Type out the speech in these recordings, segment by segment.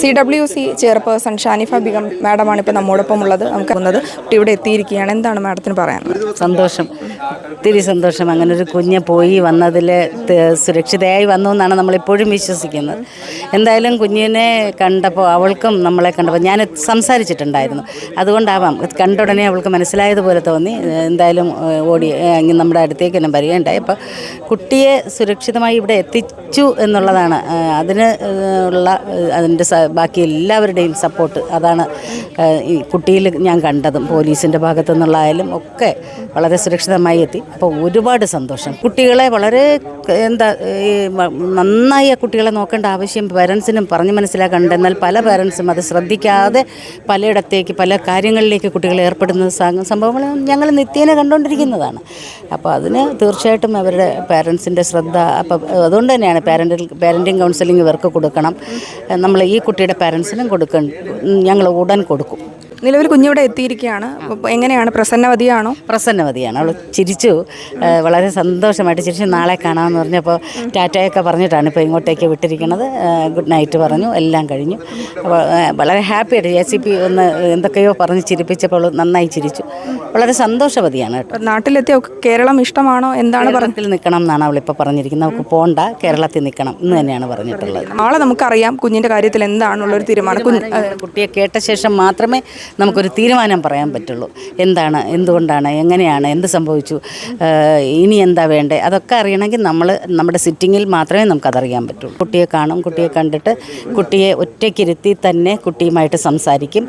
C W C chairperson Shanifa Begum മാഡമാണ് ഇപ്പോൾ നമ്മോടൊപ്പം ഉള്ളത്. നമുക്ക് വന്നത് കുട്ടി ഇവിടെ എത്തിയിരിക്കുകയാണ്. എന്താണ് മാഡത്തിന് പറയാനുള്ളത് സന്തോഷം. ഒത്തിരി സന്തോഷം. അങ്ങനെ ഒരു കുഞ്ഞ് പോയി വന്നതിൽ സുരക്ഷിതയായി വന്നു എന്നാണ് നമ്മളിപ്പോഴും വിശ്വസിക്കുന്നത്. എന്തായാലും കുഞ്ഞിനെ കണ്ടപ്പോൾ അവൾക്കും നമ്മളെ കണ്ടപ്പോൾ ഞാൻ സംസാരിച്ചിട്ടുണ്ടായിരുന്നു. അതുകൊണ്ടാവാം കണ്ട ഉടനെ അവൾക്ക് മനസ്സിലായതുപോലെ തോന്നി. എന്തായാലും ഓടി നമ്മുടെ അടുത്തേക്ക് തന്നെ വരികയുണ്ടായി. അപ്പോൾ കുട്ടിയെ സുരക്ഷിതമായി ഇവിടെ എത്തിച്ചു എന്നുള്ളതാണ്. അതിന് ഉള്ള അതിന്റെ ബാക്കി എല്ലാവരുടെയും സപ്പോർട്ട്. അതാണ് ഈ കുട്ടിയിൽ ഞാൻ കണ്ടതും പോലീസിന്റെ ഭാഗത്തു നിന്നുള്ളതായാലും ഒക്കെ വളരെ സുരക്ഷിതമായി എത്തി. അപ്പോൾ ഒരുപാട് സന്തോഷം. കുട്ടികളെ വളരെ എന്താ ഈ നന്നായി ആ കുട്ടികളെ നോക്കേണ്ട ആവശ്യം പേരൻസിനും പറഞ്ഞ് മനസ്സിലാക്കേണ്ട. എന്നാൽ പല പേരൻസും അത് ശ്രദ്ധിക്കാതെ പലയിടത്തേക്ക് പല കാര്യങ്ങളിലേക്ക് കുട്ടികൾ ഏർപ്പെടുന്ന സംഭവങ്ങൾ ഞങ്ങൾ നിത്യേന കണ്ടുകൊണ്ടിരിക്കുന്നതാണ്. അപ്പോൾ അതിന് തീർച്ചയായിട്ടും അവരുടെ പേരൻസിന്റെ ശ്രദ്ധ അപ്പോൾ അതുകൊണ്ട് തന്നെയാണ് പാരന്റൽ പാരന്റിങ് കൗൺസിലിംഗ് ഇവർക്ക് കൊടുക്കണം. നമ്മൾ ഈ കുട്ടിയുടെ പാരൻസിനും കൊടുക്കണം ഞങ്ങൾ ഉടൻ കൊടുക്കും. നിലവിൽ കുഞ്ഞിവിടെ എത്തിയിരിക്കുകയാണ്. അപ്പോൾ എങ്ങനെയാണ്? പ്രസന്നവതിയാണോ? പ്രസന്നവതിയാണ്. അവൾ ചിരിച്ചു. വളരെ സന്തോഷമായിട്ട് ചിരിച്ചു. നാളെ കാണാമെന്ന് പറഞ്ഞപ്പോൾ ടാറ്റയൊക്കെ പറഞ്ഞിട്ടാണ് ഇപ്പോൾ ഇങ്ങോട്ടേക്ക് വിട്ടിരിക്കുന്നത് ഗുഡ് നൈറ്റ് പറഞ്ഞു. എല്ലാം കഴിഞ്ഞു. അപ്പോൾ വളരെ ഹാപ്പിയായിട്ട് എ സി പി ഒന്ന് എന്തൊക്കെയോ പറഞ്ഞ് ചിരിപ്പിച്ചപ്പോൾ നന്നായി ചിരിച്ചു. വളരെ സന്തോഷവതിയാണ് കേട്ടോ. നാട്ടിലെത്തിയ നാട്ടിലെത്തി കേരളം ഇഷ്ടമാണോ? എന്താണ് കേരളത്തിൽ നിൽക്കണം എന്നാണ് അവളിപ്പോൾ പറഞ്ഞിരിക്കുന്നത്. നമുക്ക് പോണ്ട. കേരളത്തിൽ നിൽക്കണം എന്ന് തന്നെയാണ് പറഞ്ഞിട്ടുള്ളത്. നാളെ നമുക്കറിയാം കുഞ്ഞിന്റെ കാര്യത്തിൽ എന്താണുള്ളൊരു തീരുമാനം. കുട്ടിയെ കേട്ട ശേഷം മാത്രമേ നമുക്കൊരു തീരുമാനം പറയാൻ പറ്റുള്ളൂ. എന്താണ് എന്തുകൊണ്ടാണ് എങ്ങനെയാണ് എന്ത് സംഭവിച്ചു ഇനി എന്താ വേണ്ടേ? അതൊക്കെ അറിയണമെങ്കിൽ നമ്മൾ നമ്മുടെ സിറ്റിങ്ങിൽ മാത്രമേ നമുക്കതറിയാൻ പറ്റുള്ളൂ കുട്ടിയെ കാണും കുട്ടിയെ കണ്ടിട്ട് കുട്ടിയെ ഒറ്റയ്ക്കിരുത്തി തന്നെ കുട്ടിയുമായിട്ട് സംസാരിക്കും.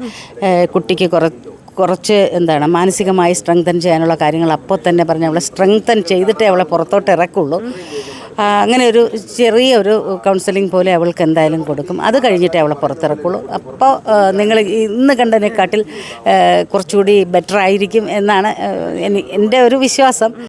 കുട്ടിക്ക് കുറ കുറച്ച് എന്താണ് മാനസികമായി സ്ട്രെങ്തൻ ചെയ്യാനുള്ള കാര്യങ്ങൾ അപ്പോൾ തന്നെ പറഞ്ഞ് അവളെ സ്ട്രെങ്തൻ ചെയ്തിട്ടേ അവളെ പുറത്തോട്ട് ഇറക്കുള്ളൂ. അങ്ങനെ ഒരു ചെറിയ ഒരു കൗൺസിലിംഗ് പോലെ അവൾക്ക് എന്തായാലും കൊടുക്കും. അത് കഴിഞ്ഞിട്ടേ അവളെ പുറത്തിറക്കുള്ളൂ. അപ്പോൾ നിങ്ങൾ ഇന്ന് കണ്ടതിനെക്കാട്ടിൽ കുറച്ചുകൂടി ബെറ്റർ ആയിരിക്കും എന്നാണ് എന്റെ ഒരു വിശ്വാസം.